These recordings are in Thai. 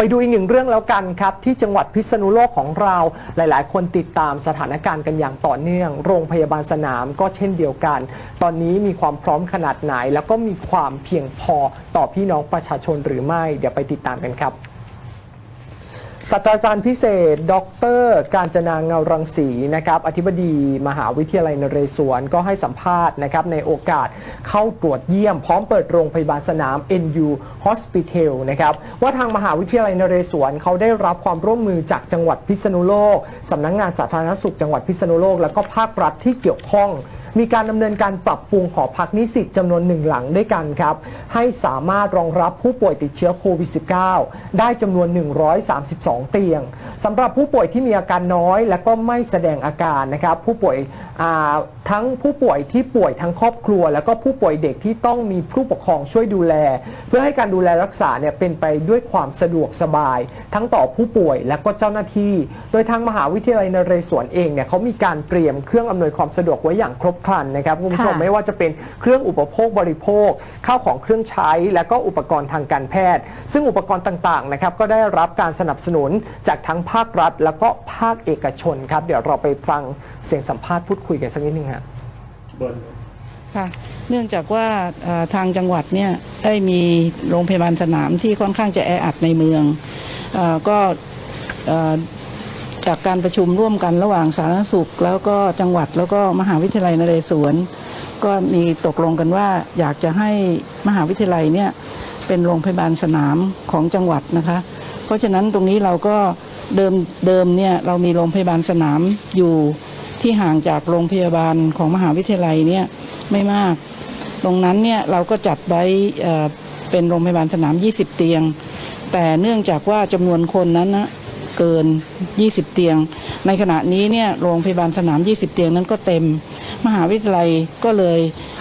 ไปดูอีกหนึ่งเรื่องแล้วกันครับ ที่จังหวัดพิษณุโลกของเราหลาย ๆ คนติดตามสถานการณ์กันอย่างต่อเนื่อง โรงพยาบาลสนามก็เช่นเดียวกัน ตอนนี้มีความพร้อมขนาดไหน แล้วก็มีความเพียงพอต่อพี่น้องประชาชนหรือไม่ เดี๋ยวไปติดตามกันครับ ศาสตราจารย์พิเศษ ดร การจนาเงารังสีนะครับอธิบดีมหาวิทยาลัยนเรศวรก็ให้สัมภาษณ์นะครับในโอกาสเข้าตรวจเยี่ยม พร้อมเปิดโรงพยาบาลสนาม NU Hospital นะครับว่าทางมหาวิทยาลัยนเรศวรเขาได้รับความร่วมมือจากจังหวัดพิษณุโลกสำนักงงานสาธารณสุขจังหวัดพิษณุโลก แล้วก็ภาครัฐที่เกี่ยวข้องมีการดำเนินการปรับปรุงหอพักนิสิตจำนวนหนึ่งหลังด้วยกันครับ ให้สามารถรองรับผู้ป่วยติดเชื้อโควิด -19 ได้จำนวน 132 เตียงสำหรับผู้ป่วยที่มีอาการน้อยและก็ไม่แสดงอาการนะครับ ผู้ป่วยทั้งผู้ป่วยที่ป่วยทั้งครอบครัว แล้วก็ผู้ป่วยเด็กที่ต้องมีผู้ปกครองช่วยดูแล เพื่อให้การดูแลรักษาเนี่ยเป็นไปด้วยความสะดวกสบาย ทั้งต่อผู้ป่วยและก็เจ้าหน้าที่ โดยทางมหาวิทยาลัยนเรศวรเองเนี่ยเขามีการเตรียมเครื่องอำนวยความสะดวกไว้อย่างครบครันนะครับคุณผู้ชมค่ะไม่ว่าจะเป็นเครื่องอุปโภคบริโภค ข้าวของเครื่องใช้ และก็อุปกรณ์ทางการแพทย์ ซึ่งอุปกรณ์ต่างๆนะครับก็ได้รับการสนับสนุนจากทั้งภาครัฐ แล้วก็ภาคเอกชนครับเดี๋ยวเราไปฟังเสียงสัมภาษณ์พูดคุยกันสักนิดนึงฮะ ค่ะเนื่องจากว่าเอ่อทางจังหวัดเนี่ยได้มีโรงพยาบาลสนามที่ค่อนข้างจะแออัดในเมืองเออก็เอ่อ จากการประชุมร่วมกันระหว่างสาธารณสุข แล้วก็จังหวัดแล้วก็มหาวิทยาลัยนเรศวรก็มีตกลงกันว่าอยากจะให้มหาวิทยาลัยเนี่ยเป็นโรงพยาบาลสนามของจังหวัดนะคะ เพราะฉะนั้นตรงนี้เราก็เดิมเดิมเนี่ยเรามีโรงพยาบาลสนามอยู่ที่ห่างจากโรงพยาบาลของมหาวิทยาลัยเนี่ยไม่มาก ตรงนั้นเนี่ยเราก็จัดไว้เป็นโรงพยาบาลสนาม 20 เตียง แต่เนื่องจากว่าจำนวนคนนั้นนะ เกิน 20 เตียง ในขณะนี้เนี่ยโรงพยาบาลสนาม 20 เตียงนั้นก็เต็ม มหาวิทยาลัยก็เลย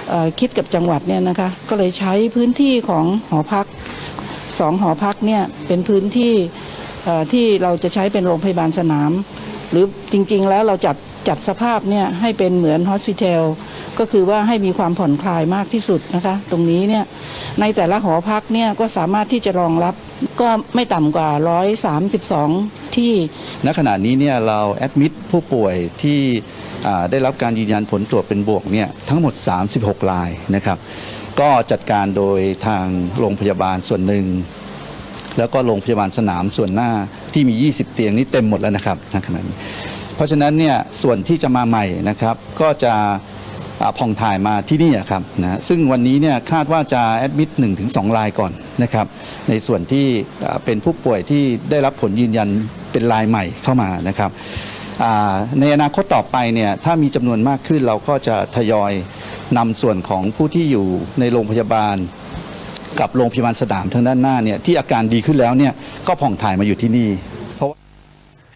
เคิดกับจังหวัดเนี่ยนะคะก็เลยใช้พื้นที่ของหอพักสองหอพักเนี่ยเป็นพื้นที่ที่เราจะใช้เป็นโรงพยาบาลสนาม หรือจริงๆแล้วเราจัดจัดสภาพเนี่ยให้เป็นเหมือนฮอสพิทอลก็คือว่าให้มีความผ่อนคลายมากที่สุดนะคะ ตรงนี้เนี่ยในแต่ละหอพักเนี่ยก็สามารถที่จะรองรับก็ไม่ต่ำกว่า 132 ที่ ณขณะนี้เนี่ยเราแอดมิดผู้ป่วยที่ได้รับการยืนยันผลตรวจเป็นบวกเนี่ยทั้งหมด 36รายนะครับก็จัดการโดยทางโรงพยาบาลส่วนหนึ่ง แล้วก็โรงพยาบาลสนามส่วนหน้าที่มี 20 เตียงนี่เต็มหมดแล้วนะครับณขณะนี้เพราะฉะนั้นเนี่ยส่วนที่จะมาใหม่นะครับก็จะอ่าผ่องถ่ายมาที่นี่ครับนะซึ่งวันนี้เนี่ยคาดว่าจะแอดมิด1-2ถึงรายก่อนนะครับในส่วนที่เป็นผู้ป่วยที่ได้รับผลยืนยัน เป็นลายใหม่เข้ามานะครับในอนาคตต่อไปเนี่ยถ้ามีจำนวนมากขึ้นเราก็จะทยอยนำส่วนของผู้ที่อยู่ในโรงพยาบาล กับโรงพยาบาลสนามทางด้านหน้าเนี่ยที่อาการดีขึ้นแล้วเนี่ยก็ผ่องถ่ายมาอยู่ที่นี่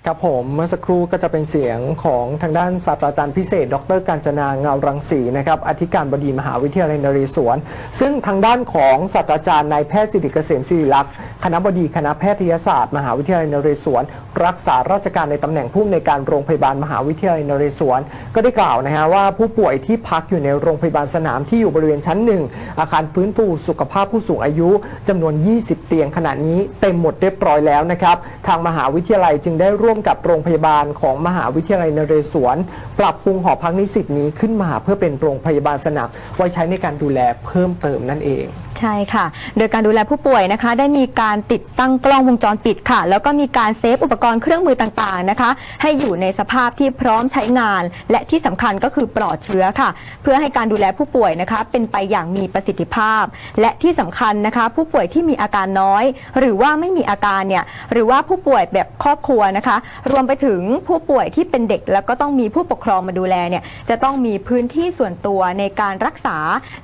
ครับผมเมื่อสักครู่ก็จะเป็นเสียงของทางด้านศาสตราจารย์พิเศษ ดรการจนาเงารังสีนะครับอธิการบดีมหาวิทยาลัยนเรศวร ซึ่งทางด้านของศาสตราจารย์นายแพทย์สิริเกษมศิริลักษณ์คณะบดีคณะแพทยศาสตร์มหาวิทยาลัยนเรศวร รักษาราชการในตำแหน่งผู้อำนวยการโรงพยาบาลมหาวิทยาลัยนเรศวร ก็ได้กล่าวนะฮะว่าผู้ป่วยที่พักอยู่ในโรงพยาบาลสนามที่อยู่บริเวณชั้นหนึ่งอาคารฟื้นฟูสุขภาพผู้สูงอายุจำนวน 20 เตียงขณะนี้เต็มหมดเรียบร้อยแล้วนะครับทางมหาวิทยาลัยจึงได้ร่ววมกับโรงพยาบาลของมหาวิทยาลัยนเรศวร ปรับปรุงหอพักนิสิตนี้ขึ้นมาเพื่อเป็นโรงพยาบาลสนามไว้ใช้ในการดูแลเพิ่มเติมนั่นเอง ใช่ค่ะ โดยการดูแลผู้ป่วยนะคะ ได้มีการติดตั้งกล้องวงจรปิดค่ะ แล้วก็มีการเซฟอุปกรณ์เครื่องมือต่างๆนะคะ ให้อยู่ในสภาพที่พร้อมใช้งาน และที่สำคัญก็คือปลอดเชื้อค่ะ เพื่อให้การดูแลผู้ป่วยนะคะ เป็นไปอย่างมีประสิทธิภาพ และที่สำคัญนะคะ ผู้ป่วยที่มีอาการน้อย หรือว่าไม่มีอาการเนี่ยหรือว่าผู้ป่วยแบบครอบครัวนะคะรวมไปถึงผู้ป่วยที่เป็นเด็ก แล้วก็ต้องมีผู้ปกครองมาดูแลเนี่ยจะต้องมีพื้นที่ส่วนตัวในการรักษา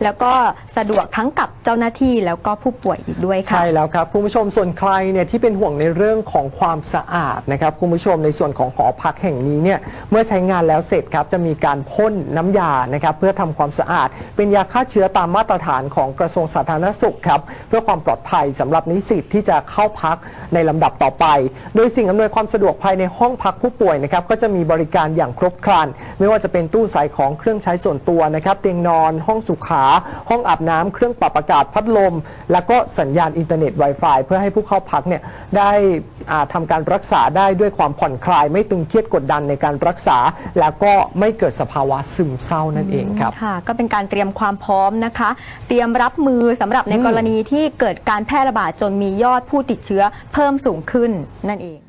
แล้วก็สะดวกทั้งกับเจ้าหน้าที่แล้วก็ผู้ป่วยอีกด้วยค่ะ ใช่แล้วครับคุณผู้ชมส่วนใครเนี่ยที่เป็นห่วงในเรื่องของความสะอาดนะครับคุณผู้ชมในส่วนของหอพักแห่งนี้เนี่ยเมื่อใช้งานแล้วเสร็จครับจะมีการพ่นน้ำยานะครับเพื่อทำความสะอาด เป็นยาฆ่าเชื้อตามมาตรฐานของกระทรวงสาธารณสุขครับเพื่อความปลอดภัยสำหรับนิสิตที่จะเข้าพักในลำดับต่อไป โดยสิ่งอำนวยความสะดวกภายในห้องพักผู้ป่วยนะครับก็จะมีบริการอย่างครบครัน ไม่ว่าจะเป็นตู้ใส่ของเครื่องใช้ส่วนตัวนะครับเตียงนอน ห้องสุขา ห้องอาบน้ำเครื่องปรับอากาศพัดลม แล้วก็สัญญาณอินเทอร์เน็ต Wi-Fi เพื่อให้ผู้เข้าพักเนี่ยได้ทำาการรักษาได้ด้วยความผ่อนคลาย ไม่ตึงเครียดกดดันในการรักษา แล้วก็ไม่เกิดสภาวะซึมเศร้านั่นเองครับค่ะ ก็เป็นการเตรียมความพร้อมนะคะ เตรียมรับมือสำหรับในกรณีที่เกิดการแพร่ระบาดจนมียอดผู้ติดเชื้อเพิ่มสูงขึ้นนั่นเอง